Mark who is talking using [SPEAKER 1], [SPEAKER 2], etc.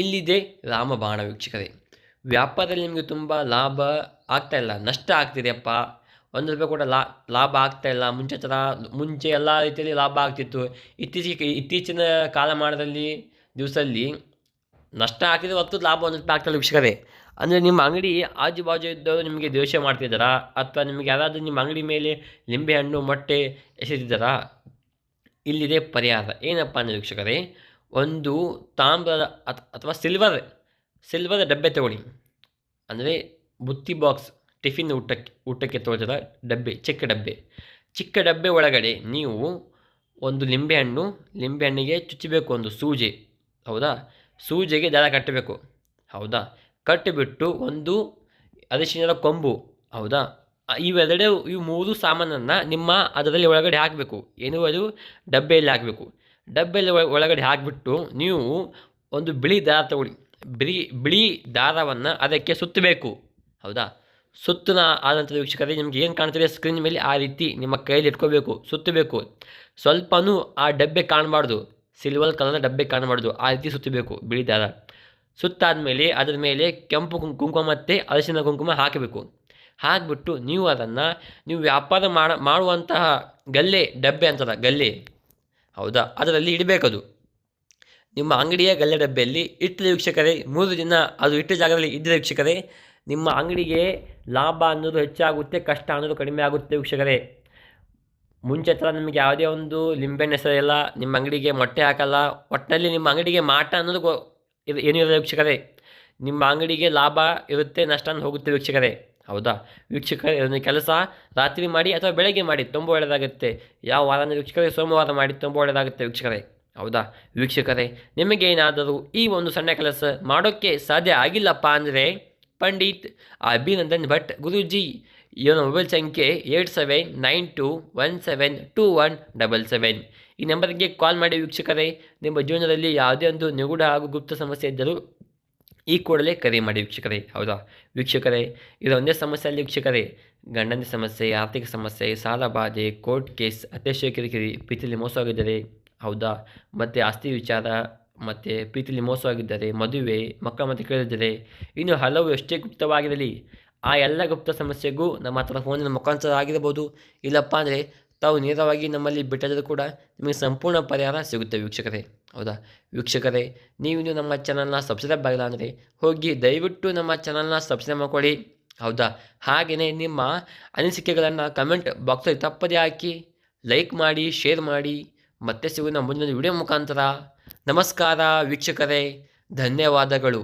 [SPEAKER 1] ಇಲ್ಲಿದೆ ರಾಮಬಾಣ ವೀಕ್ಷಕರೇ. ವ್ಯಾಪಾರದಲ್ಲಿ ನಿಮಗೆ ತುಂಬ ಲಾಭ ಆಗ್ತಾ ಇಲ್ಲ, ನಷ್ಟ ಆಗ್ತಿದೆಯಪ್ಪ ಒಂದು ರೂಪಾಯಿ ಕೂಡ ಲಾಭ ಆಗ್ತಾ ಇಲ್ಲ. ಮುಂಚೆ ಥರ ಮುಂಚೆ ಎಲ್ಲ ರೀತಿಯಲ್ಲಿ ಲಾಭ ಆಗ್ತಿತ್ತು. ಇತ್ತೀಚೆಗೆ ಇತ್ತೀಚಿನ ಕಾಲಮಾನದಲ್ಲಿ, ದಿವಸದಲ್ಲಿ ನಷ್ಟ ಆಗ್ತಿದೆ ಹೊತ್ತು ಲಾಭ ಒಂದು ರೂಪಾಯಿ ಆಗ್ತಾ ಇಲ್ಲ ವೀಕ್ಷಕರೇ. ಅಂದರೆ ನಿಮ್ಮ ಅಂಗಡಿ ಆಜು ಬಾಜು ಇದ್ದವರು ನಿಮಗೆ ದ್ವೇಷ ಮಾಡ್ತಿದ್ದಾರಾ? ಅಥವಾ ನಿಮಗೆ ಯಾರಾದರೂ ನಿಮ್ಮ ಅಂಗಡಿ ಮೇಲೆ ಲಿಂಬೆಹಣ್ಣು, ಮೊಟ್ಟೆ ಎಸೆದಿದ್ದಾರಾ? ಇಲ್ಲಿದೆ ಪರಿಹಾರ. ಏನಪ್ಪ ಅಂದರೆ ವೀಕ್ಷಕರೇ ಒಂದು ತಾಮ್ರದ ಅತ್, ಅಥವಾ ಸಿಲ್ವರ್ ಸಿಲ್ವರ್ ಡಬ್ಬೆ ತಗೊಳ್ಳಿ. ಅಂದರೆ ಬುತ್ತಿ ಬಾಕ್ಸ್ ಟಿಫಿನ್ ಊಟಕ್ಕೆ ಊಟಕ್ಕೆ ತೋರಿದ ಡಬ್ಬೆ, ಚಿಕ್ಕ ಡಬ್ಬೆ. ಚಿಕ್ಕ ಡಬ್ಬೆ ಒಳಗಡೆ ನೀವು ಒಂದು ಲಿಂಬೆಹಣ್ಣು, ಲಿಂಬೆಹಣ್ಣಿಗೆ ಚುಚ್ಚಬೇಕು ಒಂದು ಸೂಜೆ. ಹೌದಾ? ಸೂಜೆಗೆ ದಾರ ಕಟ್ಟಬೇಕು. ಹೌದಾ? ಕಟ್ಟಿಬಿಟ್ಟು ಒಂದು ಅರಿಶಿಣದ ಕೊಂಬು. ಹೌದಾ? ಇವೆರಡೇ ಈ ಮೂರು ಸಾಮಾನನ್ನು ನಿಮ್ಮ ಅದರಲ್ಲಿ ಒಳಗಡೆ ಹಾಕಬೇಕು. ಏನು ಅದು? ಡಬ್ಬೆಯಲ್ಲಿ ಹಾಕಬೇಕು. ಡಬ್ಬೆಯಲ್ಲಿ ಒಳ- ಒಳಗಡೆ ಹಾಕಿಬಿಟ್ಟು ನೀವು ಒಂದು ಬಿಳಿ ದಾರ ತಗೊಳ್ಳಿ. ಬಿಳಿ ಬಿಳಿ ದಾರವನ್ನು ಅದಕ್ಕೆ ಸುತ್ತಬೇಕು. ಹೌದಾ? ಸುತ್ತನ ಆದಂಥ ವೀಕ್ಷಕರೇ, ನಿಮ್ಗೆ ಏನು ಕಾಣ್ತಿದೆ? ಸ್ಕ್ರೀನ್ ಮೇಲೆ ಆ ರೀತಿ ನಿಮ್ಮ ಕೈಯಲ್ಲಿ ಇಟ್ಕೋಬೇಕು, ಸುತ್ತಬೇಕು. ಸ್ವಲ್ಪನೂ ಆ ಡಬ್ಬೆ ಕಾಣಬಾರ್ದು. Silver colour ಡಬ್ಬೆ ಕಾಣಬಾರ್ದು. ಆ ರೀತಿ ಸುತ್ತಬೇಕು, ಬಿಳಿ ದಾರ. ಸುತ್ತಾದಮೇಲೆ ಅದರ ಮೇಲೆ ಕೆಂಪು ಕುಂಕುಮ ಮತ್ತು ಅರಿಶಿನ ಕುಂಕುಮ ಹಾಕಬೇಕು. ಹಾಕಿಬಿಟ್ಟು ನೀವು ಅದನ್ನು, ನೀವು ವ್ಯಾಪಾರ ಮಾಡ, ಮಾಡುವಂತಹ ಗಲ್ಲೆ, ಡಬ್ಬೆ ಅಂತದ, ಗಲ್ಲೆ. ಹೌದಾ? ಅದರಲ್ಲಿ ಇಡಬೇಕದು. ನಿಮ್ಮ ಅಂಗಡಿಯ ಗಲ್ಲೆ ಡಬ್ಬೆಯಲ್ಲಿ ಇಟ್ಟಿದ ವೀಕ್ಷಕರೇ, ಮೂರು ದಿನ ಅದು ಇಟ್ಟ ಜಾಗದಲ್ಲಿ ಇದ್ದ ವೀಕ್ಷಕರೇ, ನಿಮ್ಮ ಅಂಗಡಿಗೆ ಲಾಭ ಅನ್ನೋದು ಹೆಚ್ಚಾಗುತ್ತೆ, ಕಷ್ಟ ಅನ್ನೋದು ಕಡಿಮೆ ಆಗುತ್ತೆ ವೀಕ್ಷಕರೇ. ಮುಂಚೆ ಥರ ನಿಮಗೆ ಯಾವುದೇ ಒಂದು ಲಿಂಬೆಹಣ್ಣು ಹೆಸರಿಲ್ಲ ನಿಮ್ಮ ಅಂಗಡಿಗೆ ಮೊಟ್ಟೆ ಹಾಕಲ್ಲ ಒಟ್ಟಿನಲ್ಲಿ ನಿಮ್ಮ ಅಂಗಡಿಗೆ ಮಾಟ ಅನ್ನೋದು ಗೊ ಇದು ಏನಿರೋದು ವೀಕ್ಷಕರೇ. ನಿಮ್ಮ ಅಂಗಡಿಗೆ ಲಾಭ ಇರುತ್ತೆ, ನಷ್ಟ ಹೋಗುತ್ತೆ ವೀಕ್ಷಕರೇ. ಹೌದಾ? ವೀಕ್ಷಕರೇ ಒಂದು ಕೆಲಸ. ರಾತ್ರಿ ಮಾಡಿ ಅಥವಾ ಬೆಳಗ್ಗೆ ಮಾಡಿ, ತುಂಬ ಒಳ್ಳೆಯದಾಗುತ್ತೆ ಯಾವ ವಾರ ವೀಕ್ಷಕರೇ ಸೋಮವಾರ ಮಾಡಿ, ತುಂಬ ಒಳ್ಳೆಯದಾಗುತ್ತೆ ವೀಕ್ಷಕರೇ. ಹೌದಾ? ವೀಕ್ಷಕರೇ ನಿಮಗೇನಾದರೂ ಈ ಒಂದು ಸಣ್ಣ ಕೆಲಸ ಮಾಡೋಕ್ಕೆ ಸಾಧ್ಯ ಆಗಿಲ್ಲಪ್ಪ ಅಂದರೆ ಪಂಡಿತ್ ಅಭಿನಂದನ್ ಭಟ್ ಗುರೂಜಿ, ಇವನ ಮೊಬೈಲ್ ಸಂಖ್ಯೆ eight seven nine two one seven two one double seven. ಈ ನಂಬರ್ಗೆ ಕಾಲ್ ಮಾಡಿ ವೀಕ್ಷಕರೇ. ನಿಮ್ಮ ಜೀವನದಲ್ಲಿ ಯಾವುದೇ ಒಂದು ನಿಗೂಢ ಹಾಗೂ ಗುಪ್ತ ಸಮಸ್ಯೆ ಇದ್ದರೂ ಈ ಕೂಡಲೇ ಕರೆ ಮಾಡಿ ವೀಕ್ಷಕರೇ, ಹೌದಾ? ವೀಕ್ಷಕರೇ ಒಂದೇ ಸಮಸ್ಯೆ ಅಲ್ಲಿ ವೀಕ್ಷಕರೇ. ಗಂಡನ ಸಮಸ್ಯೆ, ಆರ್ಥಿಕ ಸಮಸ್ಯೆ, ಸಾಲ ಬಾಧೆ ಕೋರ್ಟ್ ಕೇಸ್ ಅತ್ಯಾಶ ಕಿರಿಕಿರಿ ಮೋಸ ಆಗಿದ್ದರೆ, ಹೌದಾ? ಮತ್ತು ಆಸ್ತಿ ವಿಚಾರ, ಮತ್ತು ಪ್ರೀತಿಯಲ್ಲಿ ಮೋಸವಾಗಿದ್ದಾರೆ ಮದುವೆ, ಮಕ್ಕಳ ಮತ್ತು ಕೇಳಿದರೆ ಇನ್ನು ಹಲವು ಎಷ್ಟೇ ಗುಪ್ತವಾಗಿರಲಿ, ಆ ಎಲ್ಲ ಗುಪ್ತ ಸಮಸ್ಯೆಗೂ ನಮ್ಮ ಹತ್ರ ಫೋನಿನ ಮುಖಾಂತರ ಆಗಿರಬಹುದು. ಇಲ್ಲಪ್ಪ ಅಂದರೆ ತಾವು ನೇರವಾಗಿ ನಮ್ಮಲ್ಲಿ ಬಿಟ್ಟರೂ ಕೂಡ ನಿಮಗೆ ಸಂಪೂರ್ಣ ಪರಿಹಾರ ಸಿಗುತ್ತೆ ವೀಕ್ಷಕರೇ. ಹೌದಾ? ವೀಕ್ಷಕರೇ, ನೀವು ನಮ್ಮ ಚಾನಲ್ನ ಸಬ್ಸ್ಕ್ರೈಬ್ ಆಗಿಲ್ಲ ಅಂದರೆ ಹೋಗಿ ದಯವಿಟ್ಟು ನಮ್ಮ ಚಾನಲ್ನ ಸಬ್ಸ್ಕ್ರೈಬ್ ಮಾಡ್ಕೊಳ್ಳಿ. ಹೌದಾ? ಹಾಗೆಯೇ ನಿಮ್ಮ ಅನಿಸಿಕೆಗಳನ್ನು ಕಮೆಂಟ್ ಬಾಕ್ಸಲ್ಲಿ ತಪ್ಪದೇ ಹಾಕಿ ಲೈಕ್ ಮಾಡಿ ಶೇರ್ ಮಾಡಿ. ಮತ್ತೆ ಸಿಗೋಣ ಮುಂದಿನ ವಿಡಿಯೋ ಮುಖಾಂತರ. ನಮಸ್ಕಾರ ವೀಕ್ಷಕರೇ, ಧನ್ಯವಾದಗಳು.